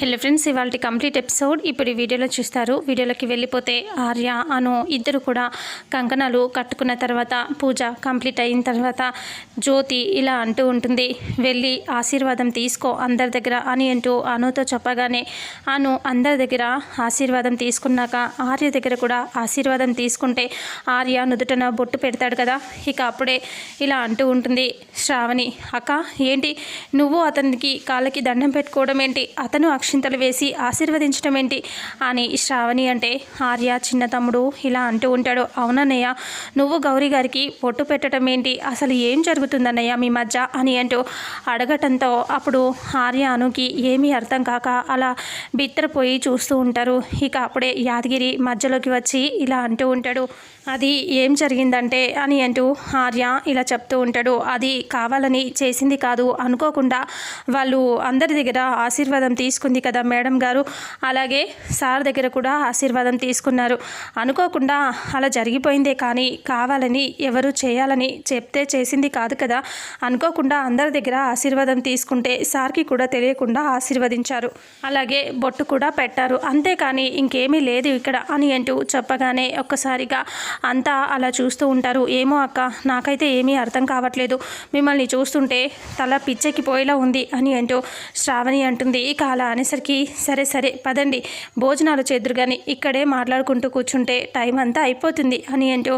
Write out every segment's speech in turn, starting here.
Hello friends ఇవాళ complete episode ఇప్పుడు ఈ వీడియోలో చూస్తారు. వీడియోలోకి వెళ్ళిపోతే ఆర్య అను ఇద్దరు కూడా కంకణాలు కట్టుకున్న తర్వాత పూజ కంప్లీట్ అయిన తర్వాత జ్యోతి ఇలా అంటూ ఉంటుంది. వెళ్ళి ఆశీర్వాదం తీసుకో అందరి దగ్గర అని అంటూ అనుతో చెప్పగానే అను అందరి దగ్గర ఆశీర్వాదం తీసుకున్నాక ఆర్య దగ్గర కూడా ఆశీర్వాదం తీసుకుంటే ఆర్య నుదుటన బొట్టు పెడతాడు కదా. ఇక అప్పుడే ఇలా అంటూ ఉంటుంది. శ్రావణి అక్క ఏంటి? నువ్వు అతనికి కాళ్ళకి దండం పెట్టుకోవడం ఏంటి అతను అక్షింతలు వేసి ఆశీర్వదించడం ఏంటి? అని శ్రావణి అంటే ఆర్య చిన్న తమ్ముడు ఇలా అంటూ ఉంటాడు. అవునన్నయ్య నువ్వు గౌరీ గారికి పొట్టు పెట్టడం ఏంటి? అసలు ఏం జరుగుతుందన్నయ్య మీ మధ్య? అని అంటూ అడగటంతో అప్పుడు ఆర్య అనుకి ఏమీ అర్థం కాక అలా బిత్తరపోయి చూస్తూ ఉంటారు. ఇక అప్పుడే యాదగిరి మధ్యలోకి వచ్చి ఇలా అంటూ ఉంటాడు. అది ఏం జరిగిందంటే అని అంటూ ఆర్య ఇలా చెప్తూ ఉంటాడు. అది కావాలని చేసింది కాదు అనుకోకుండా వాళ్ళు అందరి దగ్గర ఆశీర్వాదం తీసుకుంది కదా మేడం గారు. అలాగే సార్ దగ్గర కూడా ఆశీర్వాదం తీసుకున్నారు. అనుకోకుండా అలా జరిగిపోయిందే కానీ కావాలని ఎవరు చేయాలని చెప్తే చేసింది కాదు కదా. అనుకోకుండా అందరి దగ్గర ఆశీర్వాదం తీసుకుంటే సార్కి కూడా తెలియకుండా ఆశీర్వదించారు. అలాగే బొట్టు కూడా పెట్టారు. అంతేకాని ఇంకేమీ లేదు ఇక్కడ అని అంటూ చెప్పగానే ఒక్కసారిగా అంతా అలా చూస్తూ ఉంటారు. ఏమో అక్క నాకైతే ఏమీ అర్థం కావట్లేదు. మిమ్మల్ని చూస్తుంటే తల పిచ్చెక్కి పోయేలా ఉంది అని అంటూ శ్రావణి అంటుంది. ఇక అలా అనేసరికి సరే సరే పదండి. భోజనాలు చేద్దరు కానీ ఇక్కడే మాట్లాడుకుంటూ కూర్చుంటే టైం అంతా అయిపోతుంది అని ఏంటో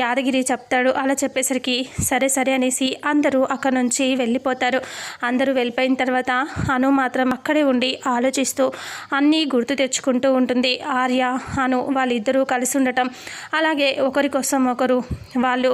యాదగిరి చెప్తాడు. అలా చెప్పేసరికి సరే సరే అనేసి అందరూ అక్కడ నుంచి వెళ్ళిపోతారు. అందరూ వెళ్ళిపోయిన తర్వాత అను మాత్రం అక్కడే ఉండి ఆలోచిస్తూ అన్నీ గుర్తు తెచ్చుకుంటూ ఉంటుంది. ఆర్య అను వాళ్ళిద్దరూ కలిసి ఉండటం అలాగే ఒకరి కోసం ఒకరు వాళ్ళు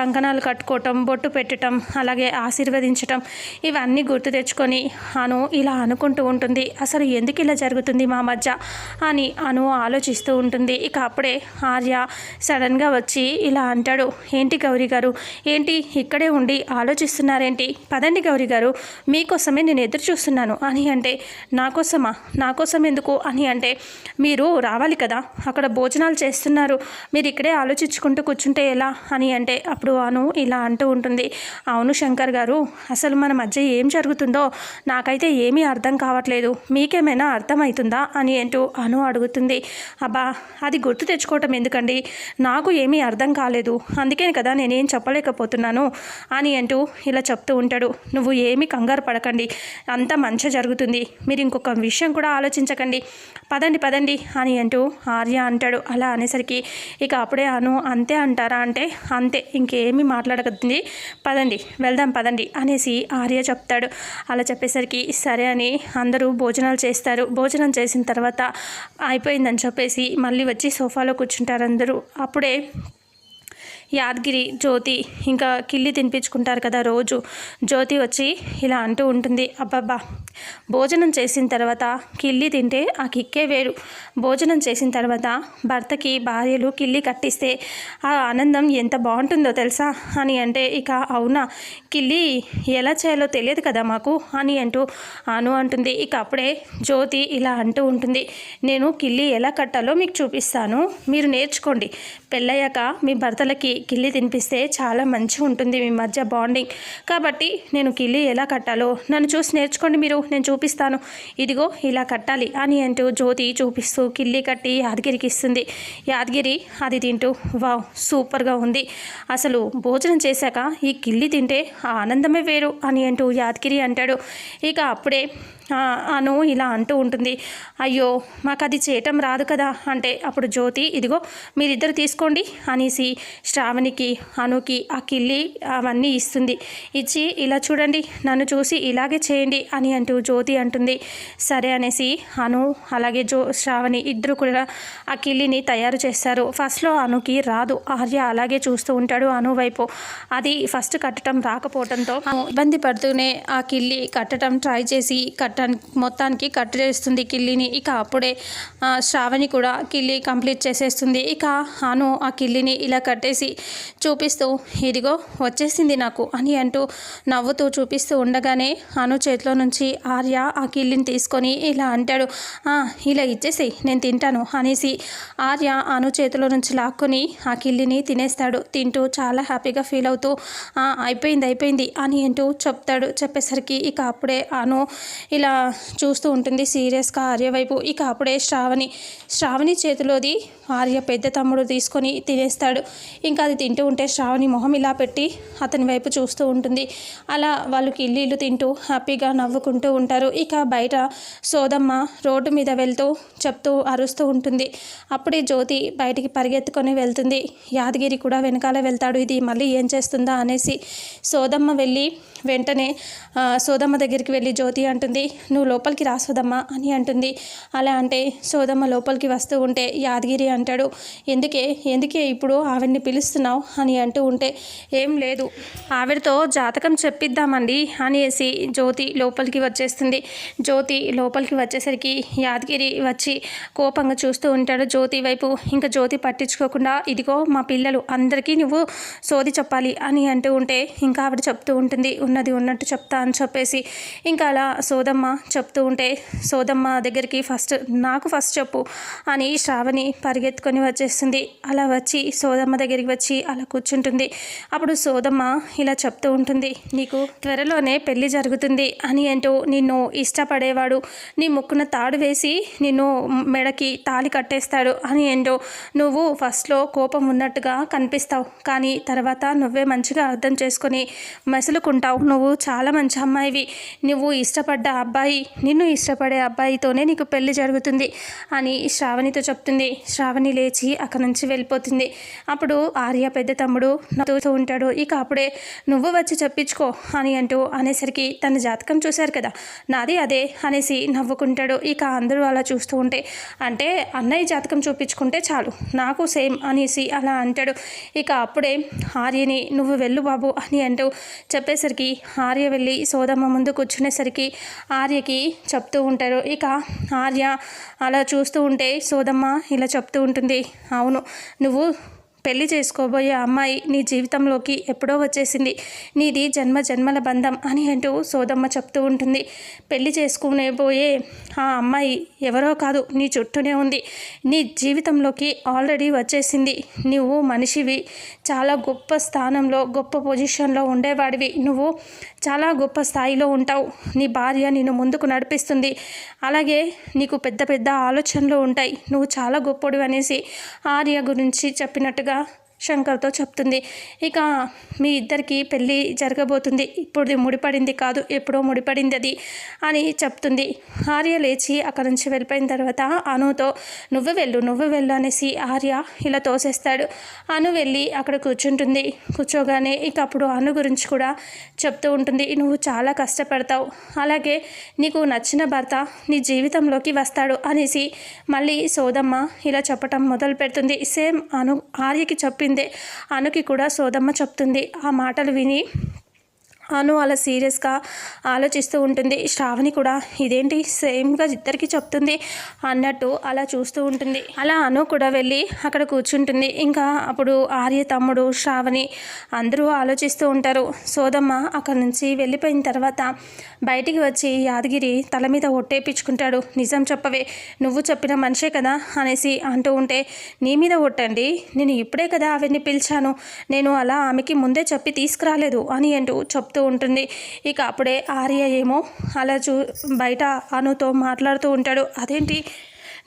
కంకణాలు కట్టుకోవటం బొట్టు పెట్టడం అలాగే ఆశీర్వదించటం ఇవన్నీ గుర్తు తెచ్చుకొని అను ఇలా అనుకుంటూ ఉంటుంది. అసలు ఎందుకు ఇలా జరుగుతుంది మా మధ్య? అని అను ఆలోచిస్తూ ఉంటుంది. ఇక అప్పుడే ఆర్య సడన్గా వచ్చి ఇలా అంటాడు. ఏంటి గౌరీ గారు? ఏంటి? ఇక్కడే ఉండి ఆలోచిస్తున్నారేంటి? పదండి గౌరీ గారు. మీకోసమే నేను ఎదురు చూస్తున్నాను. అని అంటే నా కోసమా? నాకోసం ఎందుకు? అని అంటే మీరు రావాలి కదా. అక్కడ భోజనాలు చేస్తున్నారు. మీరు ఇక్కడే ఆలోచించుకుంటూ కూర్చుంటే ఎలా? అని అంటే అప్పుడు అను ఇలా అంటూ ఉంటుంది. అవును శంకర్ గారు అసలు మన మధ్య ఏం జరుగుతుందో నాకైతే ఏమీ అర్థం కావట్లేదు. లేదు. మీకేమైనా అర్థమవుతుందా అని అంటూ అను అడుగుతుంది. అబ్బా అది గుర్తు తెచ్చుకోవటం ఎందుకండి? నాకు ఏమీ అర్థం కాలేదు. అందుకే కదా నేనేం చెప్పలేకపోతున్నాను అని అంటూ ఇలా చెప్తూ ఉంటాడు. నువ్వు ఏమీ కంగారు పడకండి. అంత మంచి జరుగుతుంది. మీరు ఇంకొక విషయం కూడా ఆలోచించకండి. పదండి పదండి అని అంటూ ఆర్య అంటాడు. అలా అనేసరికి ఇక అప్పుడే అను అంతే అంటారా అంటే అంతే ఇంకేమీ మాట్లాడకద్ది. పదండి వెళ్దాం పదండి అనేసి ఆర్య చెప్తాడు. అలా చెప్పేసరికి సరే అని అందరూ భోజనాలు చేస్తారు. భోజనం చేసిన తర్వాత అయిపోయిందని చెప్పేసి మళ్ళీ వచ్చి సోఫాలో కూర్చుంటారు అందరూ. అప్పుడే యాదగిరి జ్యోతి ఇంకా కిల్లి తినిపించుకుంటారు కదా రోజు. జ్యోతి వచ్చి ఇలా అంటూ ఉంటుంది అబ్బబ్బా భోజనం చేసిన తర్వాత కిల్లి తింటే ఆ కిక్కే వేరు. భోజనం చేసిన తర్వాత భర్తకి భార్యలు కిల్లి కట్టిస్తే ఆ ఆనందం ఎంత బాగుంటుందో తెలుసా? అని అంటే ఇక అవునా? కిల్లి ఎలా చేయాలో తెలియదు కదా మాకు అని అంటూ అను అంటుంది. ఇక అప్పుడే జ్యోతి ఇలా అంటూ ఉంటుంది నేను కిల్లి ఎలా కట్టాలో మీకు చూపిస్తాను. మీరు నేర్చుకోండి. పెళ్ళయ్యాక మీ భర్తలకి కిల్లి తినిపిస్తే చాలా మంచిగా ఉంటుంది మీ మధ్య బాండింగ్. కాబట్టి నేను కిల్లి ఎలా కట్టాలో నన్ను చూసి నేర్చుకోండి మీరు నేను చూపిస్తాను. ఇదిగో ఇలా కట్టాలి అని అంటూ జ్యోతి చూపిస్తూ కిల్లి కట్టి యాదగిరికి ఇస్తుంది. యాదగిరి అది తింటూ వావ్ సూపర్గా ఉంది. అసలు భోజనం చేశాక ఈ కిల్లి తింటే ఆ ఆనందమే వేరు అని అంటూ యాదగిరి అంటాడు. ఇక అప్పుడే అను ఇలా అంటూ ఉంటుంది. అయ్యో మాకు అది చేయటం రాదు కదా అంటే అప్పుడు జ్యోతి ఇదిగో మీరిద్దరు తీసుకోండి అనేసి శ్రావణికి అనుకి ఆ కిల్లి అవన్నీ ఇస్తుంది. ఇచ్చి ఇలా చూడండి నన్ను చూసి ఇలాగే చేయండి అని అంటూ జ్యోతి అంటుంది. సరే అనేసి అను అలాగే జో శ్రావణి ఇద్దరు కూడా ఆ కిల్లిని తయారు చేస్తారు. ఫస్ట్లో అనుకి రాదు ఆర్య అలాగే చూస్తూ ఉంటాడు అను వైపు. అది ఫస్ట్ కట్టడం రాకపోవడంతో ఇబ్బంది పడుతూనే ఆ కిల్లి కట్టడం ట్రై చేసి కట్ట మొత్తానికి కట్ చేస్తుంది కిల్లిని. ఇక అప్పుడే శ్రావణి కూడా కిల్లి కంప్లీట్ చేసేస్తుంది. ఇక అను ఆ కిల్లిని ఇలా కట్టేసి చూపిస్తూ ఇదిగో వచ్చేసింది నాకు అని అంటూ నవ్వుతూ చూపిస్తూ ఉండగానే అను చేతిలో నుంచి ఆర్య ఆ కిల్లిని తీసుకొని ఇలా అంటాడు ఇలా ఇచ్చేసి నేను తింటాను అనేసి ఆర్య అను చేతిలో నుంచి లాక్కొని ఆ కిల్లిని తినేస్తాడు. తింటూ చాలా హ్యాపీగా ఫీల్ అవుతూ అయిపోయింది అయిపోయింది అని అంటూ చెప్తాడు. చెప్పేసరికి ఇక అప్పుడే అను ఇలా ఇలా చూస్తూ ఉంటుంది. సీరియస్గా ఆర్య వైపు ఇక అప్పుడే శ్రావణి శ్రావణి చేతిలోది ఆర్య పెద్ద తమ్ముడు తీసుకొని తినేస్తాడు. ఇంకా అది తింటూ ఉంటే శ్రావణి మొహం ఇలా పెట్టి అతని వైపు చూస్తూ ఉంటుంది. అలా వాళ్ళకి ఇల్లు తింటూ హ్యాపీగా నవ్వుకుంటూ ఉంటారు. ఇక బయట సోదమ్మ రోడ్డు మీద వెళ్తూ చెప్తూ అరుస్తూ ఉంటుంది. అప్పుడే జ్యోతి బయటికి పరిగెత్తుకొని వెళ్తుంది. యాదగిరి కూడా వెనకాల వెళ్తాడు. ఇది మళ్ళీ ఏం చేస్తుందా అనేసి సోదమ్మ వెళ్ళి వెంటనే సోదమ్మ దగ్గరికి వెళ్ళి జ్యోతి అంటుంది నువ్వు లోపలికి రా సోదమ్మ అని అంటుంది. అలా అంటే సోదమ్మ లోపలికి వస్తూ ఉంటే యాదగిరి అంటాడు. ఎందుకే? ఎందుకే ఇప్పుడు ఆవిడ్ని పిలుస్తున్నావు? అని అంటూ ఉంటే ఏం లేదు. ఆవిడతో జాతకం చెప్పిద్దామండి అనేసి జ్యోతి లోపలికి వచ్చేస్తుంది. జ్యోతి లోపలికి వచ్చేసరికి యాదగిరి వచ్చి కోపంగా చూస్తూ ఉంటాడు. జ్యోతి వైపు ఇంకా జ్యోతి పట్టించుకోకుండా ఇదిగో మా పిల్లలు అందరికీ నువ్వు సోది చెప్పాలి అని అంటూ ఉంటే ఇంకా ఆవిడ చెప్తూ ఉంటుంది. ఉన్నది ఉన్నట్టు చెప్తా అని చెప్పేసి ఇంకా అలా సోదమ్మ చెప్తూ ఉంటే సోదమ్మ దగ్గరికి ఫస్ట్ నాకు ఫస్ట్ చెప్పు అని శ్రావణి పరిగెత్తుకొని వచ్చేస్తుంది. అలా వచ్చి సోదమ్మ దగ్గరికి వచ్చి అలా కూర్చుంటుంది. అప్పుడు సోదమ్మ ఇలా చెప్తూ ఉంటుంది. నీకు త్వరలోనే పెళ్ళి జరుగుతుంది అని ఏంటో నిన్ను ఇష్టపడేవాడు. నీ ముక్కున తాడు వేసి నిన్ను మెడకి తాళి కట్టేస్తాడు అని ఏంటో నువ్వు ఫస్ట్లో కోపం ఉన్నట్టుగా కనిపిస్తావు. కానీ తర్వాత నువ్వే మంచిగా అర్థం చేసుకొని మెసులుకుంటావు. నువ్వు చాలా మంచి అమ్మాయివి. నువ్వు ఇష్టపడ్డ అబ్బాయి నిన్ను ఇష్టపడే అబ్బాయితోనే నీకు పెళ్ళి జరుగుతుంది అని శ్రావణితో చెప్తుంది. శ్రావణి లేచి అక్కడి నుంచి వెళ్ళిపోతుంది. అప్పుడు ఆర్య పెద్ద తమ్ముడు నవ్వుతూ ఉంటాడు. ఇక అప్పుడే నువ్వు వచ్చి చెప్పించుకో అని అంటూ అనేసరికి తన జాతకం చూశారు కదా. నాది అదే అనేసి నవ్వుకుంటాడు. ఇక అందరూ అలా చూస్తూ ఉంటే అంటే అన్నయ్య జాతకం చూపించుకుంటే చాలు నాకు సేమ్ అనేసి అలా అంటాడు. ఇక అప్పుడే ఆర్యని నువ్వు వెళ్ళు బాబు అని అంటూ చెప్పేసరికి ఆర్య వెళ్ళి సోదమ్మ ముందు కూర్చునేసరికి ఆర్యకి చెప్తూ ఉంటారు ఇక ఆర్య అలా చూస్తూ ఉంటే సోదమ్మ ఇలా చెప్తూ ఉంటుంది. అవును. నువ్వు పెళ్ళి చేసుకోబోయే అమ్మాయి నీ జీవితంలోకి ఎప్పుడో వచ్చేసింది. నీది జన్మ జన్మల బంధం అని అంటూ సోదమ్మ చెప్తూ ఉంటుంది. పెళ్ళి చేసుకునేబోయే ఆ అమ్మాయి ఎవరో కాదు నీ చుట్టూనే ఉంది. నీ జీవితంలోకి ఆల్రెడీ వచ్చేసింది. నువ్వు మనిషివి. చాలా గొప్ప స్థానంలో గొప్ప పొజిషన్లో ఉండేవాడివి. నువ్వు చాలా గొప్ప స్థాయిలో ఉంటావు. నీ భార్య నిన్ను ముందుకు నడిపిస్తుంది. అలాగే నీకు పెద్ద పెద్ద ఆలోచనలు ఉంటాయి. నువ్వు చాలా గొప్పడు అనేసి ఆర్య గురించి చెప్పినట్టుగా Hola. శంకర్తో చెప్తుంది. ఇక మీ ఇద్దరికి పెళ్ళి జరగబోతుంది. ఇప్పుడు ముడిపడింది కాదు ఎప్పుడో ముడిపడింది అది అని చెప్తుంది. ఆర్య లేచి అక్కడ నుంచి వెళ్ళిపోయిన తర్వాత అనుతో నువ్వు వెళ్ళు నువ్వు వెళ్ళు అనేసి ఆర్య ఇలా తోసేస్తాడు. అను వెళ్ళి అక్కడ కూర్చుంటుంది. కూర్చోగానే ఇక అప్పుడు అను గురించి కూడా చెప్తూ ఉంటుంది. నువ్వు చాలా కష్టపడతావు. అలాగే నీకు నచ్చిన భర్త నీ జీవితంలోకి వస్తాడు అనేసి మళ్ళీ సోదమ్మ ఇలా చెప్పటం మొదలు పెడుతుంది సేమ్ అను ఆర్యకి చెప్పి అనుకి కూడా సోదమ్మ చెప్తుంది. ఆ మాటలు విని అను అలా సీరియస్గా ఆలోచిస్తూ ఉంటుంది. శ్రావణి కూడా ఇదేంటి సేమ్గా ఇద్దరికి చెప్తుంది అన్నట్టు అలా చూస్తూ ఉంటుంది. అలా అను కూడా వెళ్ళి అక్కడ కూర్చుంటుంది. ఇంకా అప్పుడు ఆర్య తమ్ముడు శ్రావణి అందరూ ఆలోచిస్తూ ఉంటారు. సోదమ్మ అక్కడి నుంచి వెళ్ళిపోయిన తర్వాత బయటికి వచ్చి యాదగిరి తల మీద ఒట్టేపించుకుంటాడు. నిజం చెప్పవే నువ్వు చెప్పిన మనిషే కదా అనేసి అంటూ ఉంటే నీ మీద ఒట్టండి నేను ఇప్పుడే కదా ఆవిడ్ని పిలిచాను నేను అలా ఆమెకి ముందే చెప్పి తీసుకురాలేదు అని అంటూ చెప్తూ ఉంటుంది. ఇక అప్పుడే ఆర్య ఏమో అలా చూ బయట అనుతో మాట్లాడుతూ ఉంటాడు. అదేంటి?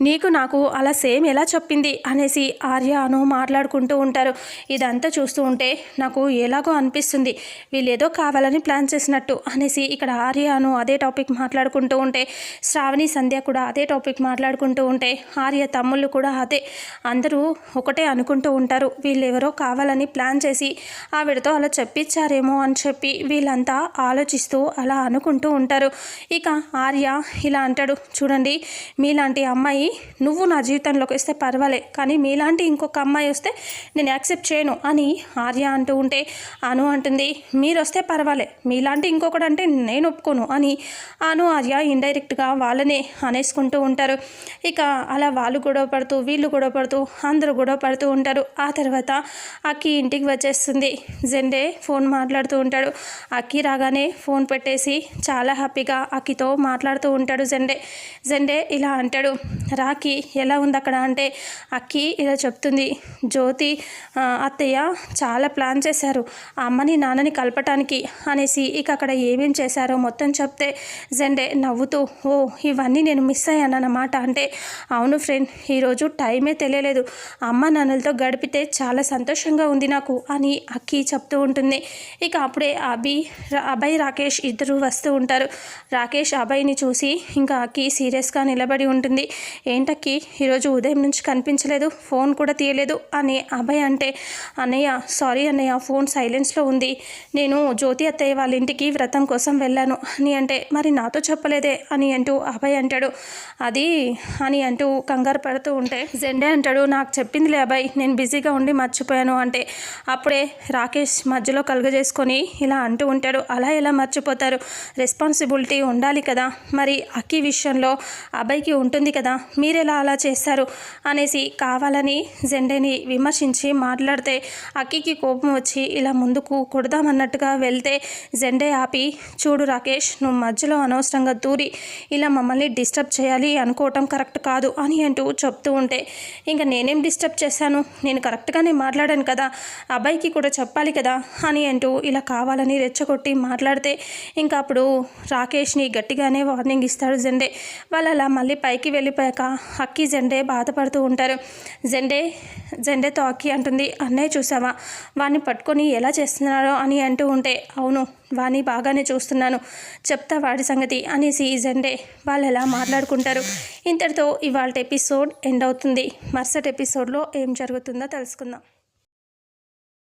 నీకు నాకు అలా సేమ్ ఎలా చెప్పింది అనేసి ఆర్య అను మాట్లాడుకుంటూ ఉంటారు. ఇదంతా చూస్తూ ఉంటే నాకు ఎలాగో అనిపిస్తుంది. వీళ్ళేదో కావాలని ప్లాన్ చేసినట్టు అనేసి ఇక్కడ ఆర్య అను అదే టాపిక్ మాట్లాడుకుంటూ ఉంటే శ్రావణి సంధ్య కూడా అదే టాపిక్ మాట్లాడుకుంటూ ఉంటే ఆర్య తమ్ముళ్ళు కూడా అదే. అందరూ ఒకటే అనుకుంటూ ఉంటారు. వీళ్ళెవరో కావాలని ప్లాన్ చేసి ఆవిడతో అలా చెప్పించారేమో అని చెప్పి వీళ్ళంతా ఆలోచిస్తూ అలా అనుకుంటూ ఉంటారు. ఇక ఆర్య ఇలా అంటాడు చూడండి మీలాంటి అమ్మాయి నువ్వు నా జీవితంలోకి వస్తే పర్వాలే కానీ మీలాంటి ఇంకొక అమ్మాయి వస్తే నేను యాక్సెప్ట్ చేయను అని ఆర్య అంటూ ఉంటే అను అంటుంది. మీరు వస్తే పర్వాలే మీలాంటి ఇంకొకడు అంటే నేను ఒప్పుకోను అని అను ఆర్య ఇండైరెక్ట్గా వాళ్ళనే అనేసుకుంటూ ఉంటారు. ఇక అలా వాళ్ళు గొడవ పడుతూ వీళ్ళు గొడవ పడుతూ అందరూ గొడవ పడుతూ ఉంటారు. ఆ తర్వాత అక్కి ఇంటికి వచ్చేస్తుంది. జెండే ఫోన్ మాట్లాడుతూ ఉంటాడు. అక్కి రాగానే ఫోన్ పెట్టేసి చాలా హ్యాపీగా అక్కితో మాట్లాడుతూ ఉంటాడు జెండే. జెండే ఇలా అంటాడు రాఖీ ఎలా ఉంది అక్కడ? అంటే అక్కి ఇలా చెప్తుంది జ్యోతి అత్తయ్య చాలా ప్లాన్ చేశారు ఆ అమ్మని నాన్నని కలపటానికి అనేసి. ఇక అక్కడ ఏమేం చేశారో మొత్తం చెప్తే జెండే నవ్వుతూ ఓ ఇవన్నీ నేను మిస్ అయ్యానన్నమాట అంటే అవును ఫ్రెండ్ ఈరోజు టైమే తెలియలేదు. అమ్మ నాన్నలతో గడిపితే చాలా సంతోషంగా ఉంది నాకు అని అక్కి చెప్తూ ఉంటుంది. ఇక అప్పుడే అభి రా- అభయ్ రాకేష్ ఇద్దరు వస్తూ ఉంటారు. రాకేష్ అభయ్ని చూసి ఇంకా అక్కి సీరియస్గా నిలబడి ఉంటుంది. ఏంటక్కి ఈరోజు ఉదయం నుంచి కనిపించలేదు ఫోన్ కూడా తీయలేదు అని అభయ్ అంటే అన్నయ్య సారీ అన్నయ్య ఫోన్ సైలెన్స్లో ఉంది. నేను జ్యోతి అత్తయ్య వాళ్ళ ఇంటికి వ్రతం కోసం వెళ్ళాను. అని అంటే మరి నాతో చెప్పలేదే? అని అంటూ అభయ్ అంటాడు. అది అని అంటూ కంగారు పడుతూ ఉంటే జెండే అంటాడు. నాకు చెప్పిందిలే అభయ్ నేను బిజీగా ఉండి మర్చిపోయాను. అంటే అప్పుడే రాకేష్ మధ్యలో కలుగజేసుకొని ఇలా అంటూ ఉంటాడు. అలా ఎలా మర్చిపోతారు? రెస్పాన్సిబిలిటీ ఉండాలి కదా. మరి అక్కి విషయంలో అబ్బాయికి ఉంటుంది కదా. మీరెలా అలా చేస్తారు అనేసి కావాలని జెండేని విమర్శించి మాట్లాడితే అక్కికి కోపం వచ్చి ఇలా ముందుకు కొడదామన్నట్టుగా వెళ్తే జెండే ఆపి చూడు రాకేష్ నువ్వు మధ్యలో అనవసరంగా దూరి ఇలా మమ్మల్ని డిస్టర్బ్ చేయాలి అనుకోవటం కరెక్ట్ కాదు అని అంటూ చెప్తూ ఉంటే ఇంకా నేనేం డిస్టర్బ్ చేశాను? నేను కరెక్ట్గానే మాట్లాడాను కదా అబ్బాయికి కూడా చెప్పాలి కదా అని అంటూ ఇలా కావాలని రెచ్చగొట్టి మాట్లాడితే ఇంకా అప్పుడు రాకేష్ని గట్టిగానే వార్నింగ్ ఇస్తాడు జెండే. వాళ్ళు అలా మళ్ళీ పైకి వెళ్ళిపోయాక అక్కి జెండే బాధపడుతూ ఉంటారు. జెండే జెండేతో అక్కి అంటుంది అన్నయ్య చూసావా వాడిని పట్టుకొని ఎలా చేస్తున్నారో? అని అంటూ ఉంటే అవును వాణ్ణి బాగానే చూస్తున్నాను. చెప్తా వాడి సంగతి అనేసి జెండే వాళ్ళు ఎలా మాట్లాడుకుంటారు. ఇంతటితో ఇవాళ ఎపిసోడ్ ఎండ్ అవుతుంది. మరుసటి ఎపిసోడ్లో ఏం జరుగుతుందో తెలుసుకుందాం.